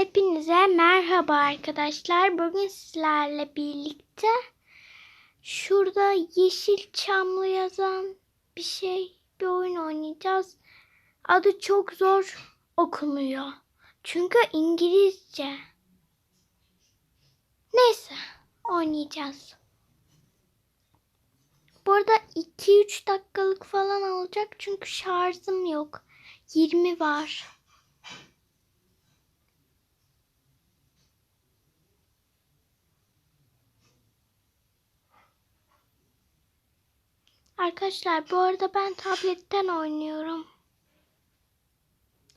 Hepinize merhaba arkadaşlar. Bugün sizlerle birlikte şurada yeşil çamlı yazan bir şey, bir oyun oynayacağız. Adı çok zor okunuyor. Çünkü İngilizce. Neyse, oynayacağız. Bu arada 2-3 dakikalık falan olacak çünkü şarjım yok. 20 var. Arkadaşlar bu arada ben tabletten oynuyorum.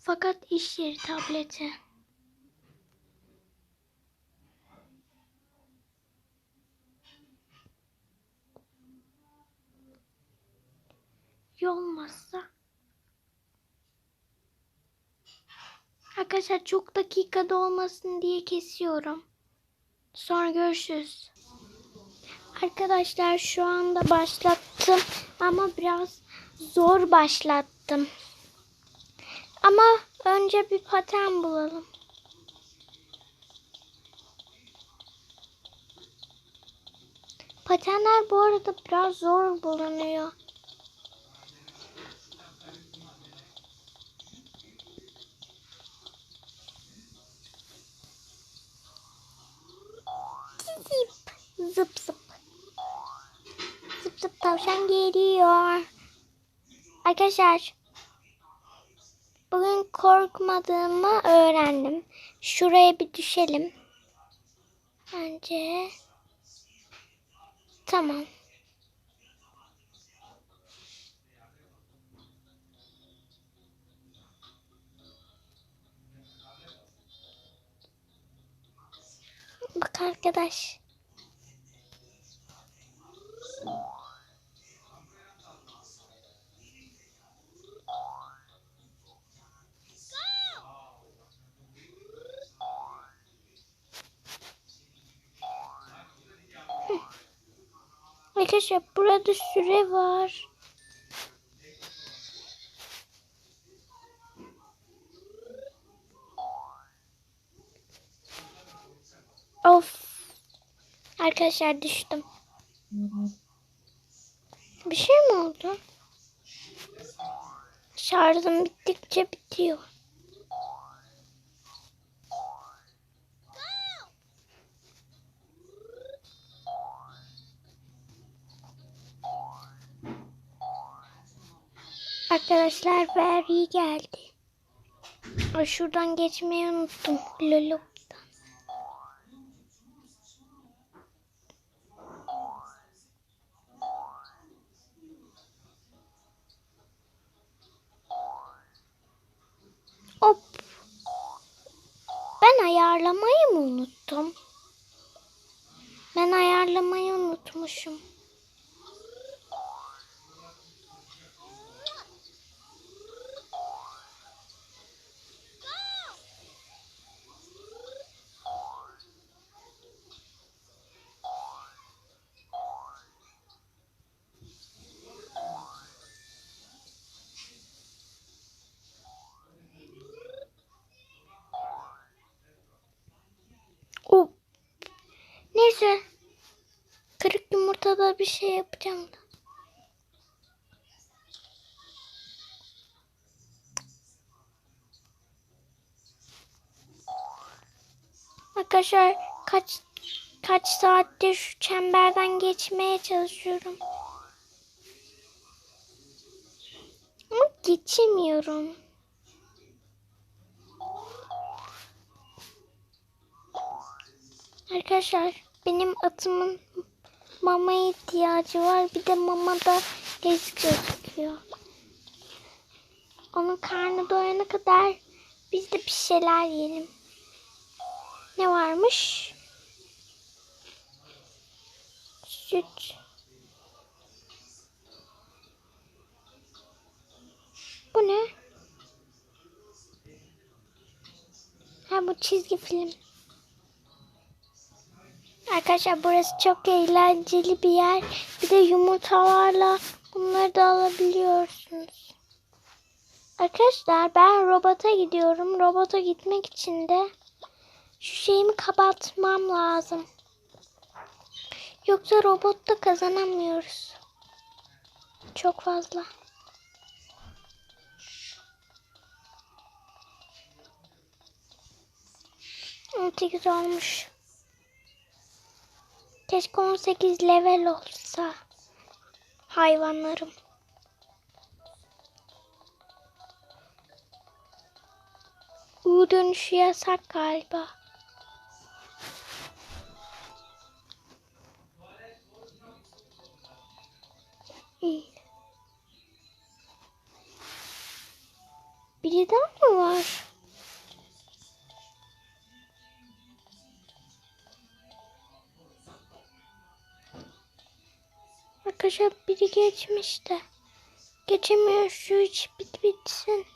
Fakat iş yeri tableti. Olmazsa. Arkadaşlar çok dakikada olmasın diye kesiyorum. Sonra görüşürüz. Arkadaşlar şu anda başlattım ama biraz zor başlattım. Ama önce bir patern bulalım. Patenler bu arada biraz zor bulunuyor. Zıp zıp zıp. Tavşan geliyor. Arkadaşlar bugün korkmadığımı öğrendim. Şuraya bir düşelim. Bence tamam. Bak arkadaş. Arkadaşlar burada süre var. Of. Arkadaşlar düştüm. Bir şey mi oldu? Şarjım bittikçe bitiyor. Arkadaşlar Veri geldi. Ay, Şuradan geçmeyi unuttum. Lolok'tan. Hop. Ben ayarlamayı mı unuttum? Ben ayarlamayı unutmuşum. Hop. Neyse. Kırık yumurtada bir şey yapacağım da. Arkadaşlar kaç kaç saattir şu çemberden geçmeye çalışıyorum. Ama geçemiyorum. Arkadaşlar benim atımın mama ihtiyacı var. Bir de mamada bez gözüküyor. Onun karnı doyana kadar biz de bir şeyler yiyelim. Ne varmış? Süt. Bu ne? Ha bu çizgi film. Arkadaşlar burası çok eğlenceli bir yer. Bir de yumurtalarla bunları da alabiliyorsunuz. Arkadaşlar ben robota gidiyorum. Robota gitmek için de Şu şeyimi kapatmam lazım. Yoksa robotta kazanamıyoruz. Çok fazla. 18 olmuş. Keşke 18 level olsa. Hayvanlarım. U dönüşü yasak galiba. İyi. Biri daha mı var? Arkadaşlar biri geçmişti. Geçemiyor şu iş bit bitsin.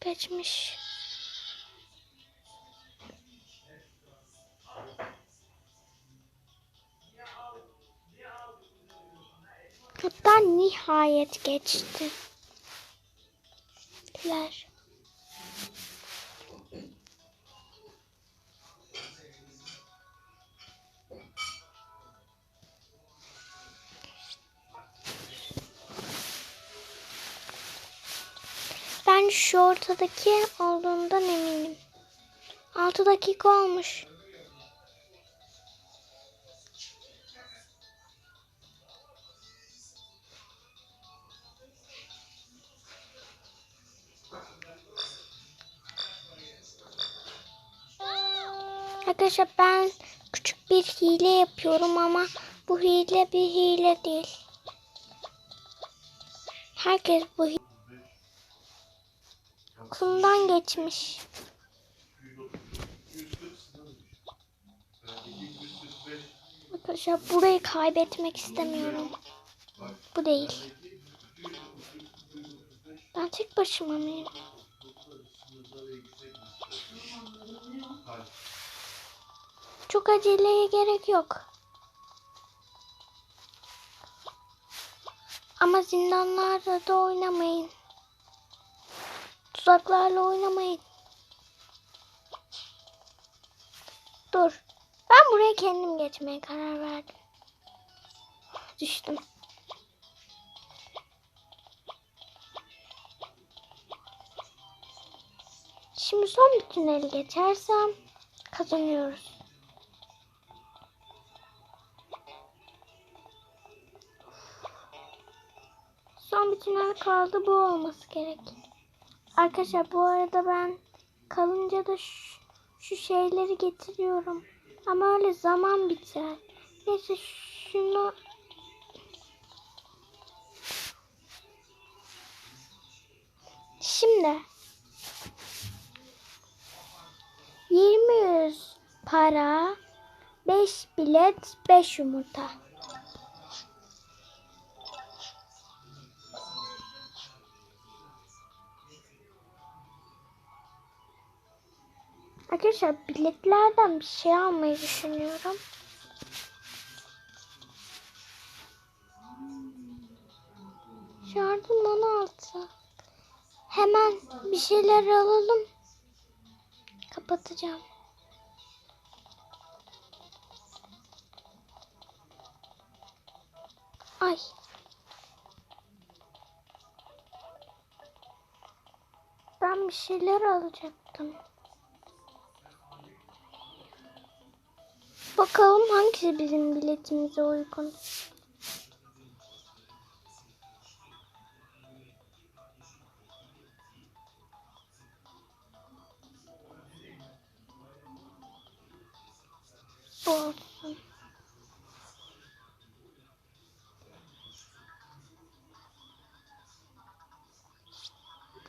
Geçmiş. Hatta nihayet geçti. Teşekkürler. Ben şu ortadaki olduğundan eminim. 6 dakika olmuş. Arkadaşlar ben küçük bir hile yapıyorum ama bu hile bir hile değil. Herkes bu hile. Geçmiş. Arkadaşlar burayı kaybetmek istemiyorum. Bu değil. Ben tek başıma mıyım? Çok aceleye gerek yok. Ama zindanlarda da oynamayın. Tuzaklarla oynamayın. Dur. Ben buraya kendim geçmeye karar verdim. Düştüm. Şimdi son bir tüneli geçersem kazanıyoruz. Son bir tünel kaldı. Bu olması gerek. Arkadaşlar bu arada ben kalınca da şu, şu şeyleri getiriyorum. Ama öyle zaman biter. Neyse şunu Şimdi 20 yüz para 5 bilet 5 yumurta. Arkadaşlar biletlerden bir şey almayı düşünüyorum. Yardım 16. Hemen bir şeyler alalım. Kapatacağım. Ay. Ben bir şeyler alacaktım. Bakalım hangisi bizim biletimize uygun. Bu olsun.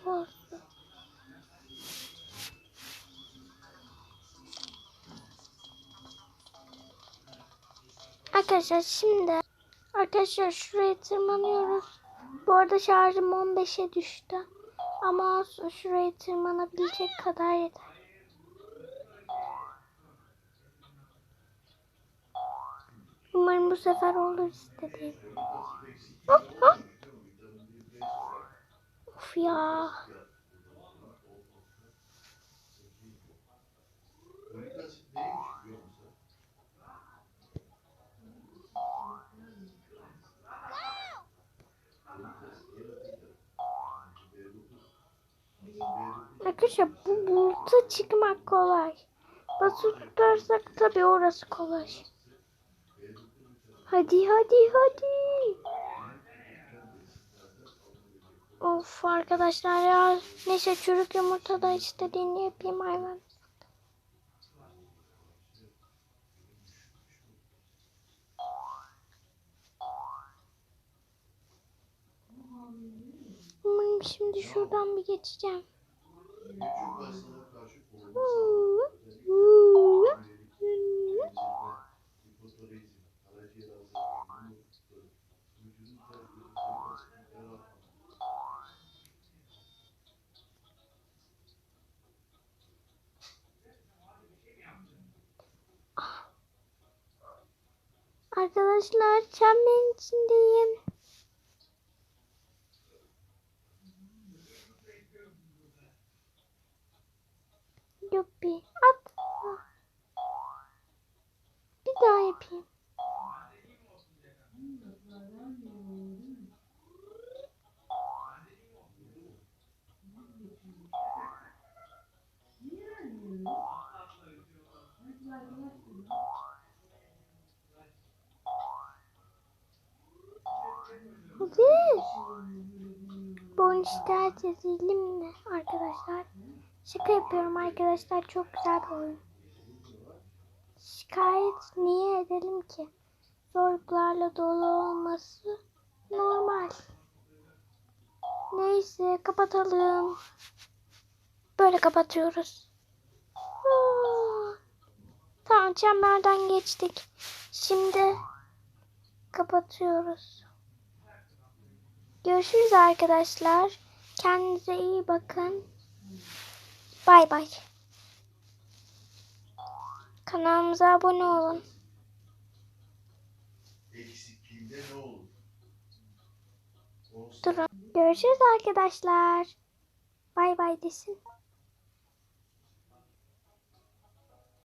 Bu olsun. Arkadaşlar şimdi arkadaşlar şuraya tırmanıyoruz. Bu arada şarjım 15'e düştü. Ama şuraya tırmanabilecek kadar yeter. Umarım Bu sefer olur istediğim. Hop hop. Of ya. Arkadaşlar bu buluta çıkmak kolay. Basılı tutarsak tabii orası kolay. Hadi hadi hadi. Of arkadaşlar ya. Neyse çürük yumurta da istediğini yapayım hayvan. Şimdi şuradan bir geçeceğim. Arkadaşlar çemberin içindeyim. Yuppi at. Bir daha yapayım. Hadi. Bu şikayet edelim mi arkadaşlar? Şaka yapıyorum arkadaşlar. Çok güzel bir oyun. Şikayet niye edelim ki? Zorluklarla dolu olması normal. Neyse kapatalım. Böyle kapatıyoruz. Aa, Tamam çemberden geçtik. Şimdi kapatıyoruz. Görüşürüz arkadaşlar. Kendinize iyi bakın. Bay bay. Kanalımıza abone olun. eksikliğinde ne olur? Durun. Görüşürüz arkadaşlar. Bay bay desin.